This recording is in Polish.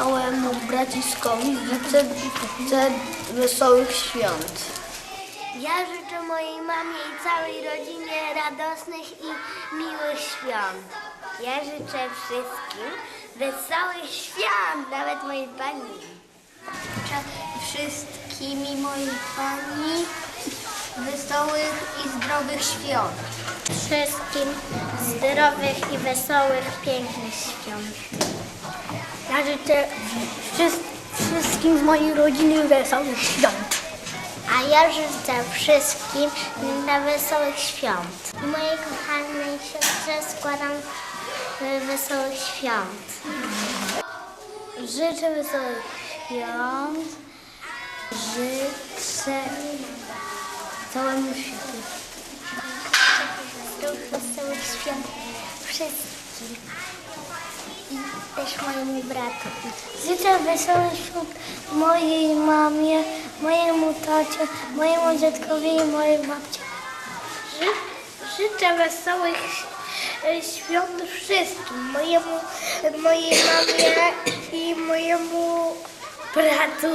małemu braciszkowi życzę, życzę wesołych świąt. Ja życzę mojej mamie i całej rodzinie radosnych i miłych świąt. Ja życzę wszystkim wesołych świąt, nawet mojej pani. Życzę wszystkim i mojej pani wesołych i zdrowych świąt. Wszystkim zdrowych i wesołych, pięknych świąt. Ja życzę wszystkim z mojej rodziny wesołych świąt. A ja życzę wszystkim na wesołych świąt. Mojej kochanej siostrze składam y, wesołych świąt. Życzę wesołych świąt. Życzę całemu światu. Wesołych świąt wszystkim. Życzę wesołych świąt mojej mamie, mojemu tacie, mojemu dziadkowi i mojej babci. Życzę wesołych świąt wszystkim. Mojemu, mojej mamie i mojemu bratu.